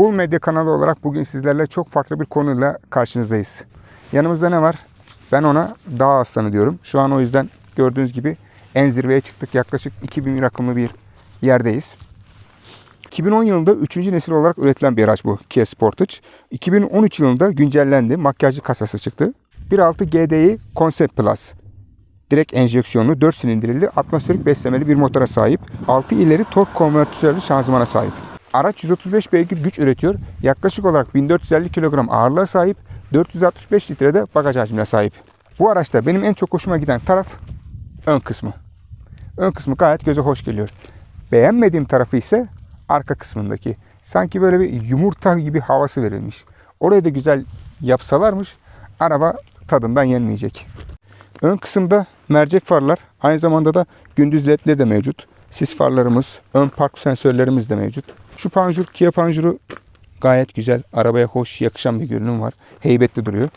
Cool Medya kanalı olarak bugün sizlerle çok farklı bir konuyla karşınızdayız. Yanımızda ne var? Ben ona dağ aslanı diyorum. Şu an o yüzden gördüğünüz gibi en zirveye çıktık. Yaklaşık 2000 rakımlı bir yerdeyiz. 2010 yılında 3. nesil olarak üretilen bir araç bu Kia Sportage. 2013 yılında güncellendi. Makyajlı kasası çıktı. 1.6 GDI Concept Plus. Direkt enjeksiyonlu 4 silindirli atmosferik beslemeli bir motora sahip. 6 ileri tork konvertörlü şanzımana sahip. Araç 135 beygir güç üretiyor. Yaklaşık olarak 1450 kilogram ağırlığa sahip. 465 litrede bagaj hacmine sahip. Bu araçta benim en çok hoşuma giden taraf ön kısmı. Ön kısmı gayet göze hoş geliyor. Beğenmediğim tarafı ise arka kısmındaki. Sanki böyle bir yumurta gibi havası verilmiş. Orayı da güzel yapsalarmış araba tadından yenmeyecek. Ön kısımda mercek farlar, aynı zamanda da gündüz ledleri de mevcut. Sis farlarımız, ön park sensörlerimiz de mevcut. Şu panjur, Kia panjuru gayet güzel. Arabaya hoş, yakışan bir görünüm var. Heybetli duruyor.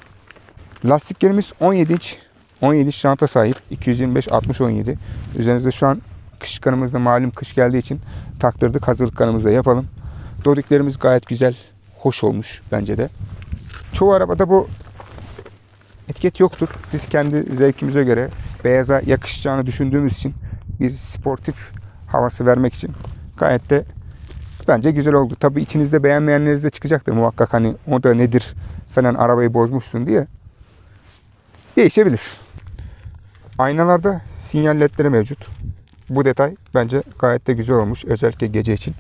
Lastiklerimiz 17 inç. 17 inç şanta sahip. 225 60 17. Üzerinizde şu an kış kanımızda malum kış geldiği için taktırdık. Hazırlık kanımızda yapalım. Dodiklerimiz gayet güzel. Hoş olmuş bence de. Çoğu arabada bu etiket yoktur. Biz kendi zevkimize göre beyaza yakışacağını düşündüğümüz için bir sportif havası vermek için gayet de bence güzel oldu. Tabii içinizde beğenmeyenleriniz de çıkacaktır muhakkak hani o da nedir falan arabayı bozmuşsun diye. Değişebilir. Aynalarda sinyal ledleri mevcut. Bu detay bence gayet de güzel olmuş özellikle gece için.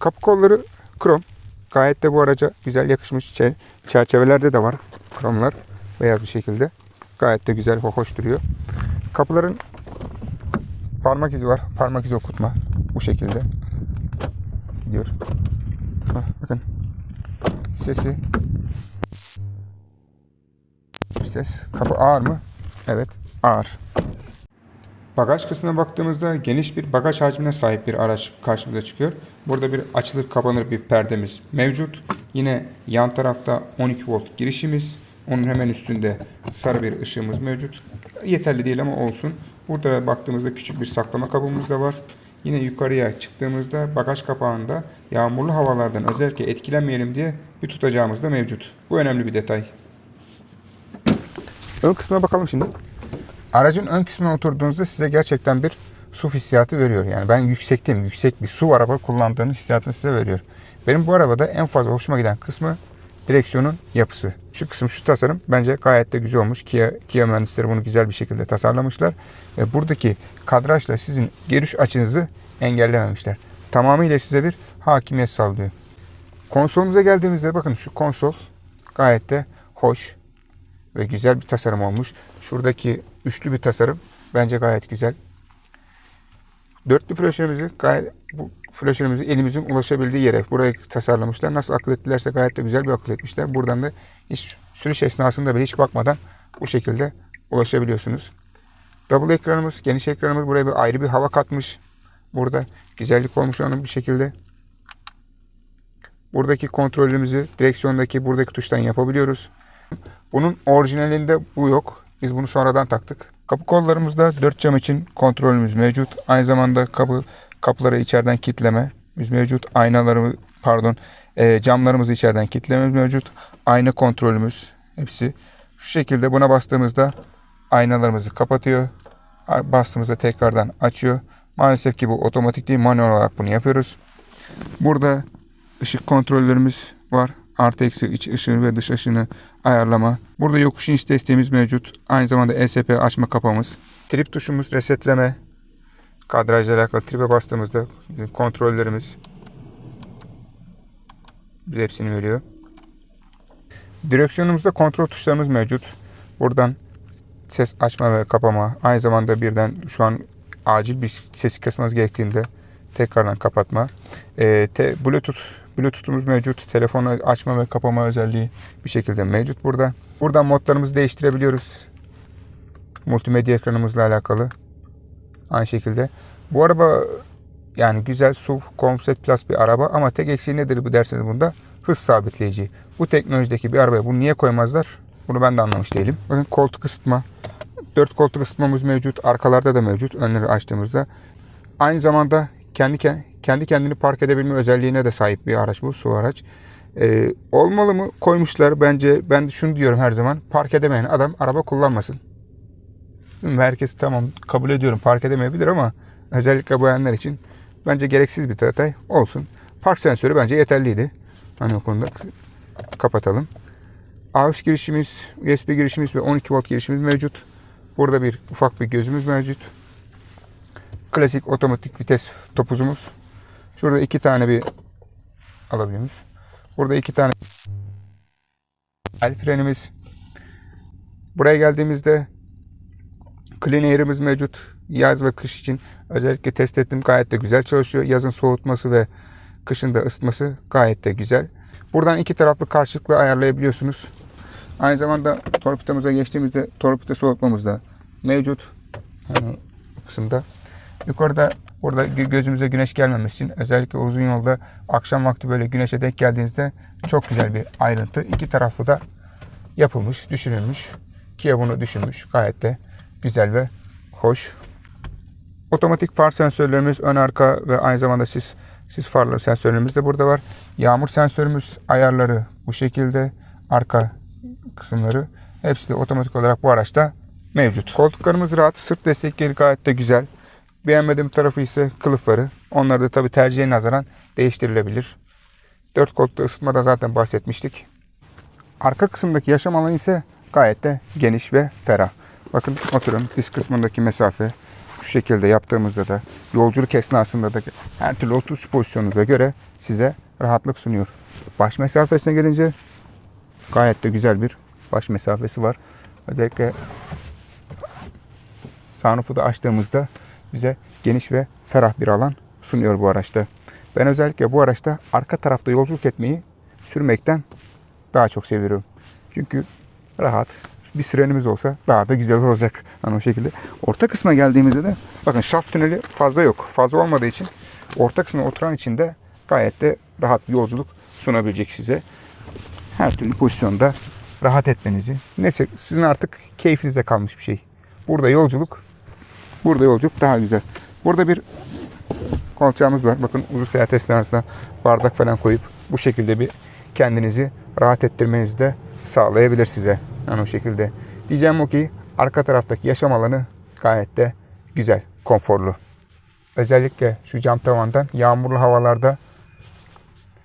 Kapı kolları krom. Gayet de bu araca güzel yakışmış. Çe- Çerçevelerde de var kromlar beyaz bir şekilde. Gayet de güzel, hoş duruyor. Kapıların parmak izi var. Parmak izi okutma bu şekilde. Gidiyor. Hah, bakın. Sesi. Ses. Kapı ağır mı? Evet, ağır. Bagaj kısmına baktığımızda geniş bir bagaj hacmine sahip bir araç karşımıza çıkıyor. Burada bir açılır kapanır bir perdemiz mevcut. Yine yan tarafta 12 volt girişimiz. Onun hemen üstünde sarı bir ışığımız mevcut. Yeterli değil ama olsun. Burada baktığımızda küçük bir saklama kabımız da var. Yine yukarıya çıktığımızda bagaj kapağında yağmurlu havalardan özellikle etkilenmeyelim diye bir tutacağımız da mevcut. Bu önemli bir detay. Ön kısmına bakalım şimdi. Aracın ön kısmına oturduğunuzda size gerçekten bir su hissiyatı veriyor. Yani ben yüksekteyim, yüksek bir su araba kullandığını hissiyatını size veriyor. Benim bu arabada en fazla hoşuma giden kısmı direksiyonun yapısı. Şu kısım, şu tasarım bence gayet de güzel olmuş. Kia, Kia mühendisleri bunu güzel bir şekilde tasarlamışlar. Ve buradaki kadrajla sizin görüş açınızı engellememişler. Tamamıyla size bir hakimiyet sağlıyor. Konsolumuza geldiğimizde bakın şu konsol gayet de hoş ve güzel bir tasarım olmuş. Şuradaki üçlü bir tasarım bence gayet güzel. Dörtlü flaşörümüzü gayet bu flaşörümüzü elimizin ulaşabildiği yere buraya tasarlamışlar. Nasıl akıl ettilerse gayet de güzel bir akıl etmişler. Buradan da hiç sürüş esnasında bile hiç bakmadan bu şekilde ulaşabiliyorsunuz. Double ekranımız, geniş ekranımız buraya bir ayrı bir hava katmış. Burada güzellik olmuş onun bir şekilde. Buradaki kontrolümüzü direksiyondaki buradaki tuştan yapabiliyoruz. Bunun orijinalinde bu yok. Biz bunu sonradan taktık. Kapı kollarımızda dört cam için kontrolümüz mevcut. Aynı zamanda kapı kapıları içeriden kilitleme mevcut. Aynalarımız pardon e, camlarımızı içeriden kilitlememiz mevcut. Ayna kontrolümüz hepsi şu şekilde buna bastığımızda aynalarımızı kapatıyor. Bastığımızda tekrardan açıyor. Maalesef ki bu otomatik değil manuel olarak bunu yapıyoruz. Burada ışık kontrollerimiz var. Artı eksi iç ışığı ve dış ışığını ayarlama. Burada yokuş iniş desteğimiz mevcut. Aynı zamanda ESP açma kapamız. Trip tuşumuz resetleme. Kadrajla alakalı tripe bastığımızda kontrollerimiz bize hepsini veriyor. Direksiyonumuzda kontrol tuşlarımız mevcut. Buradan ses açma ve kapama. Aynı zamanda birden şu an acil bir sesi kesmemiz gerektiğinde tekrardan kapatma. Ee, te, Bluetooth Bluetooth'umuz mevcut. Telefonu açma ve kapama özelliği bir şekilde mevcut burada. Buradan modlarımızı değiştirebiliyoruz. Multimedya ekranımızla alakalı. Aynı şekilde. Bu araba yani güzel SUV Concept Plus bir araba ama tek eksiği nedir bu derseniz bunda? Hız sabitleyici. Bu teknolojideki bir arabaya bunu niye koymazlar? Bunu ben de anlamış değilim. Bakın koltuk ısıtma. 4 koltuk ısıtmamız mevcut. Arkalarda da mevcut. Önleri açtığımızda. Aynı zamanda kendi ke- kendi kendini park edebilme özelliğine de sahip bir araç bu su araç. Ee, olmalı mı? Koymuşlar bence. Ben şunu diyorum her zaman. Park edemeyen adam araba kullanmasın. Mi? Herkes tamam kabul ediyorum park edemeyebilir ama özellikle bayanlar için bence gereksiz bir detay olsun. Park sensörü bence yeterliydi. Hani o konuda kapatalım. AUX girişimiz, USB girişimiz ve 12 volt girişimiz mevcut. Burada bir ufak bir gözümüz mevcut. Klasik otomatik vites topuzumuz. Şurada iki tane bir alabiliyor muyuz? Burada iki tane el frenimiz. Buraya geldiğimizde clean mevcut. Yaz ve kış için özellikle test ettim. Gayet de güzel çalışıyor. Yazın soğutması ve kışın da ısıtması gayet de güzel. Buradan iki taraflı karşılıklı ayarlayabiliyorsunuz. Aynı zamanda torpidomıza geçtiğimizde torpido soğutmamız da mevcut. Hani kısımda. Yukarıda burada gö- gözümüze güneş gelmemesi için özellikle uzun yolda akşam vakti böyle güneşe denk geldiğinizde çok güzel bir ayrıntı. İki taraflı da yapılmış, düşünülmüş. Kia bunu düşünmüş. Gayet de güzel ve hoş. Otomatik far sensörlerimiz ön arka ve aynı zamanda sis, sis farları sensörlerimiz de burada var. Yağmur sensörümüz ayarları bu şekilde. Arka kısımları hepsi de otomatik olarak bu araçta mevcut. Koltuklarımız rahat. Sırt destekleri gayet de güzel. Beğenmediğim tarafı ise kılıfları. Onları da tabi tercihe nazaran değiştirilebilir. Dört koltukta ısıtmada zaten bahsetmiştik. Arka kısımdaki yaşam alanı ise gayet de geniş ve ferah. Bakın oturun diz kısmındaki mesafe şu şekilde yaptığımızda da yolculuk esnasında da her türlü oturuş pozisyonunuza göre size rahatlık sunuyor. Baş mesafesine gelince gayet de güzel bir baş mesafesi var. Özellikle sunroof'u da açtığımızda bize geniş ve ferah bir alan sunuyor bu araçta. Ben özellikle bu araçta arka tarafta yolculuk etmeyi sürmekten daha çok seviyorum. Çünkü rahat. Bir sirenimiz olsa daha da güzel olacak. Hani o şekilde. Orta kısma geldiğimizde de bakın şaft tüneli fazla yok. Fazla olmadığı için orta kısmına oturan için de gayet de rahat bir yolculuk sunabilecek size. Her türlü pozisyonda rahat etmenizi. Neyse sizin artık keyfinize kalmış bir şey. Burada yolculuk burada yolculuk daha güzel. Burada bir kolçağımız var. Bakın uzun seyahat esnasında bardak falan koyup bu şekilde bir kendinizi rahat ettirmenizi de sağlayabilir size. Yani o şekilde. Diyeceğim o ki arka taraftaki yaşam alanı gayet de güzel, konforlu. Özellikle şu cam tavandan yağmurlu havalarda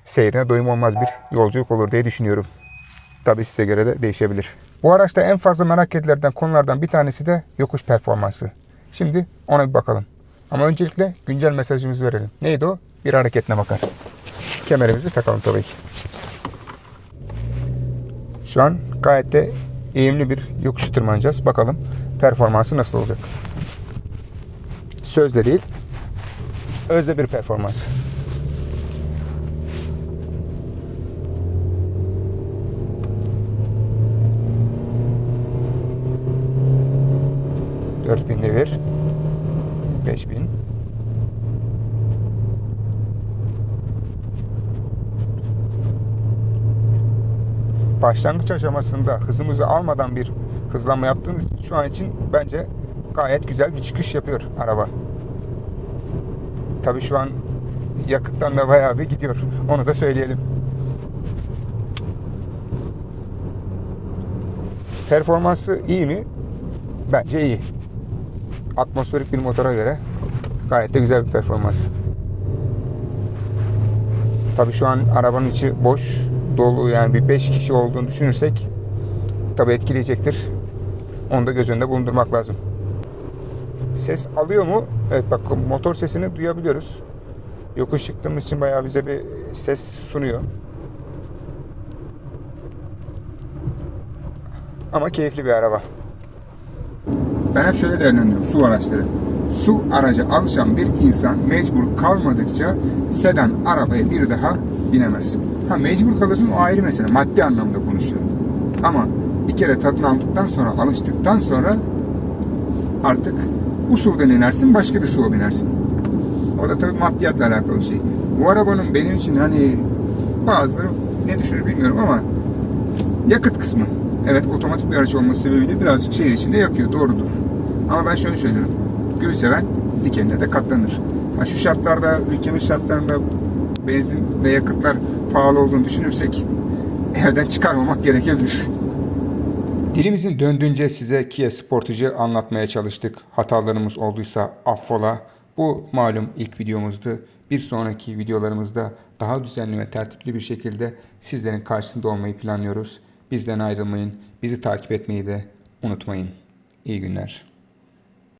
seyrine doyum olmaz bir yolculuk olur diye düşünüyorum. Tabii size göre de değişebilir. Bu araçta en fazla merak edilen konulardan bir tanesi de yokuş performansı. Şimdi ona bir bakalım. Ama öncelikle güncel mesajımızı verelim. Neydi o? Bir hareketine bakar. Kemerimizi takalım tabii ki. Şu an gayet de eğimli bir yokuş tırmanacağız. Bakalım performansı nasıl olacak. Sözde değil, özde bir performans. Dört bin devir. Başlangıç aşamasında hızımızı almadan bir hızlanma yaptığınız için şu an için bence gayet güzel bir çıkış yapıyor araba. Tabii şu an yakıttan da bayağı bir gidiyor. Onu da söyleyelim. Performansı iyi mi? Bence iyi. Atmosferik bir motora göre gayet de güzel bir performans. Tabii şu an arabanın içi boş, dolu yani bir 5 kişi olduğunu düşünürsek tabii etkileyecektir. Onu da göz önünde bulundurmak lazım. Ses alıyor mu? Evet bak motor sesini duyabiliyoruz. Yokuş çıktığımız için bayağı bize bir ses sunuyor. Ama keyifli bir araba. Ben hep şöyle değerlendiriyorum su araçları. Su aracı alışan bir insan mecbur kalmadıkça sedan arabaya bir daha binemez. Ha mecbur kalırsın o ayrı mesele. Maddi anlamda konuşuyorum. Ama bir kere tadını aldıktan sonra, alıştıktan sonra artık bu sudan inersin, başka bir suya binersin. O da tabii maddiyatla alakalı şey. Bu arabanın benim için hani bazıları ne düşünür bilmiyorum ama yakıt kısmı. Evet otomatik bir araç olması sebebiyle birazcık şehir içinde yakıyor. Doğrudur. Ama ben şöyle söylüyorum. Gül seven dikenine de katlanır. Ha, şu şartlarda, ülkemiz şartlarında benzin ve yakıtlar pahalı olduğunu düşünürsek evden çıkarmamak gerekebilir. Dilimizin döndüğünce size Kia Sportage'ı anlatmaya çalıştık. Hatalarımız olduysa affola. Bu malum ilk videomuzdu. Bir sonraki videolarımızda daha düzenli ve tertipli bir şekilde sizlerin karşısında olmayı planlıyoruz. Bizden ayrılmayın. Bizi takip etmeyi de unutmayın. İyi günler.